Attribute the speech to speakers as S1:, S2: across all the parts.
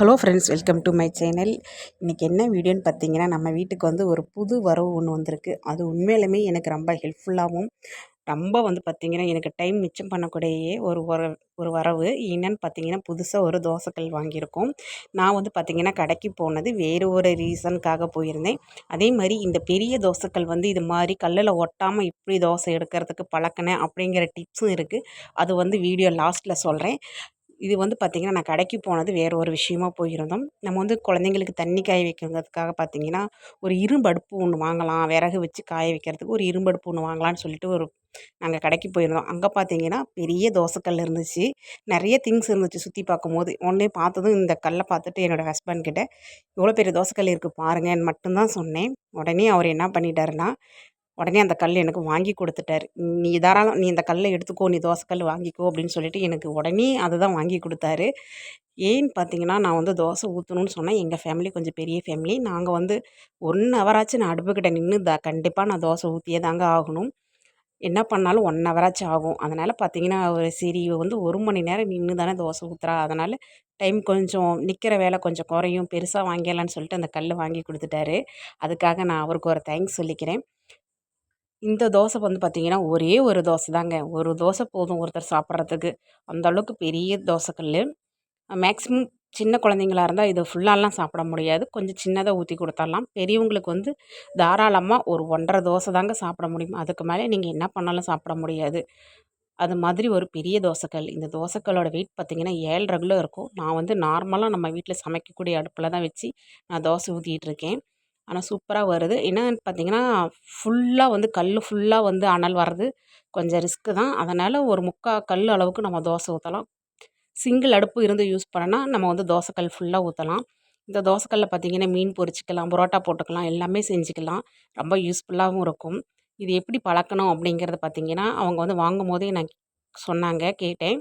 S1: Hello friends welcome to my channel இன்றைக்கி என்ன வீடியோன்னு பார்த்தீங்கன்னா நம்ம வீட்டுக்கு வந்து ஒரு புது வரவு ஒன்று வந்திருக்கு. அது உண்மையிலுமே எனக்கு ரொம்ப ஹெல்ப்ஃபுல்லாகவும் ரொம்ப வந்து பார்த்திங்கன்னா எனக்கு டைம் மிச்சம் பண்ணக்கூடிய ஒரு வர ஒரு வரவு. என்னென்னு பார்த்தீங்கன்னா புதுசாக ஒரு தோசைக்கல் வாங்கியிருக்கோம். நான் வந்து பார்த்திங்கன்னா கடைக்கு போனது வேறு ஒரு ரீசனுக்காக போயிருந்தேன். அதே மாதிரி இந்த பெரிய தோசைக்கல் வந்து இது மாதிரி கல்லில் ஒட்டாமல் இப்படி தோசை எடுக்கிறதுக்கு பழக்கினேன் அப்படிங்கிற டிப்ஸும் இருக்குது அது வந்து வீடியோ லாஸ்ட்டில் சொல்கிறேன் இது வந்து பார்த்திங்கன்னா நான் கடைக்கு போனது வேறு ஒரு விஷயமா போயிருந்தோம். நம்ம வந்து குழந்தைங்களுக்கு தண்ணி காய வைக்கிறதுக்காக பார்த்திங்கன்னா ஒரு இரும்பு அடுப்பு ஒன்று வாங்கலாம். விறகு வச்சு காய வைக்கிறதுக்கு ஒரு இரும்பு அடுப்பு ஒன்று வாங்கலாம்னு சொல்லிட்டு ஒரு நாங்கள் கடைக்கு போயிருந்தோம். அங்கே பார்த்தீங்கன்னா பெரிய தோசைக்கல் இருந்துச்சு. நிறைய திங்ஸ் இருந்துச்சு சுற்றி பார்க்கும்போது உடனே பார்த்ததும் இந்த கல்லை பார்த்துட்டு என்னோடய ஹஸ்பண்ட் கிட்டே இவ்வளோ பெரிய தோசைக்கல் இருக்குது பாருங்கன்னு மட்டும்தான் சொன்னேன். உடனே அவர் என்ன பண்ணிட்டாருன்னா உடனே அந்த கல் எனக்கு வாங்கி கொடுத்துட்டாரு. நீ தாராளம் நீ இந்த கல்லை எடுத்துக்கோ நீ தோசைக்கல் வாங்கிக்கோ அப்படின்னு சொல்லிட்டு எனக்கு உடனே அதை தான் வாங்கி கொடுத்தாரு. ஏன்னு பார்த்தீங்கன்னா நான் வந்து தோசை ஊற்றணும்னு சொன்னேன். எங்கள் ஃபேமிலி கொஞ்சம் பெரிய ஃபேமிலி நாங்கள் வந்து ஒன் ஹவராச்சும் நான் அடுப்புக்கிட்ட நின்று த கண்டிப்பாக நான் தோசை ஊற்றியே தாங்க ஆகணும். என்ன பண்ணாலும் ஒன் ஹவராச்சும் ஆகும். அதனால் பார்த்தீங்கன்னா ஒரு சரி வந்து ஒரு மணி நேரம் நின்று தானே தோசை ஊற்றுறா அதனால் டைம் கொஞ்சம் நிற்கிற வேலை கொஞ்சம் குறையும். பெருசாக வாங்கிடலான்னு சொல்லிட்டு அந்த கல் வாங்கி கொடுத்துட்டாரு. அதுக்காக நான் அவருக்கு ஒரு தேங்க்ஸ் சொல்லிக்கிறேன். இந்த தோசை வந்து பார்த்திங்கன்னா ஒரே ஒரு தோசை தாங்க. ஒரு தோசை போதும் ஒருத்தர் சாப்பிட்றதுக்கு. அந்த அளவுக்கு பெரிய தோசைக்கல் மேக்ஸிமம் சின்ன குழந்தைங்களா இருந்தால் இது ஃபுல்லாலாம் சாப்பிட முடியாது. கொஞ்சம் சின்னதாக ஊற்றி கொடுத்துர்லாம். பெரியவங்களுக்கு வந்து தாராளமாக ஒரு ஒன்றரை தோசை தாங்க சாப்பிட முடியும். அதுக்கு மேலே நீங்கள் என்ன பண்ணாலும் சாப்பிட முடியாது. அது மாதிரி ஒரு பெரிய தோசைக்கல். இந்த தோசைக்கல்லோட வெயிட் பார்த்திங்கன்னா ஏழரை கிலோ இருக்கும். நான் வந்து நார்மலாக நம்ம வீட்டில் சமைக்கக்கூடிய அடுப்பில் தான் வச்சு நான் தோசை ஊற்றிக்கிட்டு இருக்கேன். ஆனால் சூப்பராக வருது. என்னன்னு பார்த்தீங்கன்னா ஃபுல்லாக வந்து கல் ஃபுல்லாக வந்து அனல் வர்றது கொஞ்சம் ரிஸ்க்கு தான். அதனால் ஒரு முக்கால் கல் அளவுக்கு நம்ம தோசை ஊற்றலாம் சிங்கிள் அடுப்பு இருந்து யூஸ் பண்ணனா நம்ம வந்து தோசைக்கல் ஃபுல்லாக ஊற்றலாம் இந்த தோசைக்கல்லில் பார்த்திங்கன்னா மீன் பொரிச்சிக்கலாம் புரோட்டா போட்டுக்கலாம் எல்லாமே செஞ்சுக்கலாம். ரொம்ப யூஸ்ஃபுல்லாகவும் இருக்கும். இது எப்படி பழக்கணும் அப்படிங்கிறத பார்த்திங்கன்னா அவங்க வந்து வாங்கும் போதே நான் சொன்னாங்க கேட்டேன்.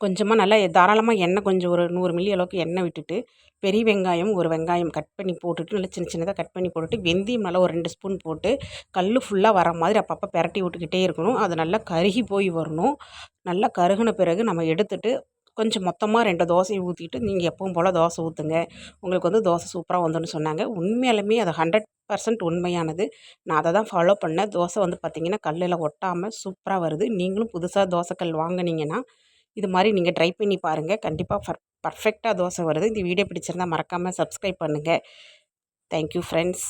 S1: கொஞ்சமாக நல்லா தாராளமாக எண்ணெய் கொஞ்சம் ஒரு நூறு மில்லி அளவுக்கு எண்ணெய் விட்டுட்டு பெரிய வெங்காயம் ஒரு வெங்காயம் கட் பண்ணி போட்டுட்டு நல்லா சின்ன சின்னதாக கட் பண்ணி போட்டுட்டு வெந்தயம் நல்லா ஒரு ரெண்டு ஸ்பூன் போட்டு கல் ஃபுல்லாக வர மாதிரி அப்பப்போ பெரட்டி விட்டுக்கிட்டே இருக்கணும். அது நல்லா கருகி போய் வரணும். நல்லா கருகின பிறகு நம்ம எடுத்துட்டு கொஞ்சம் மொத்தமாக ரெண்டு தோசையை ஊற்றிட்டு நீங்கள் எப்பவும் போல் தோசை ஊற்றுங்க உங்களுக்கு வந்து தோசை சூப்பராக வந்துன்னு சொன்னாங்க. உண்மையாலுமே அது ஹண்ட்ரட் பர்சன்ட் உண்மையானது. நான் அதை தான் ஃபாலோ பண்ணேன். தோசை வந்து பார்த்திங்கன்னா கல்லில் ஒட்டாமல் சூப்பராக வருது. நீங்களும் புதுசாக தோசைக்கல் வாங்கினீங்கன்னா இது மாதிரி நீங்கள் ட்ரை பண்ணி பாருங்கள் கண்டிப்பாக பர் பர்ஃபெக்டாக தோசை வருது. இந்த வீடியோ பிடிச்சிருந்தால் மறக்காமல் சப்ஸ்கிரைப் பண்ணுங்கள் தேங்க்யூ ஃப்ரெண்ட்ஸ்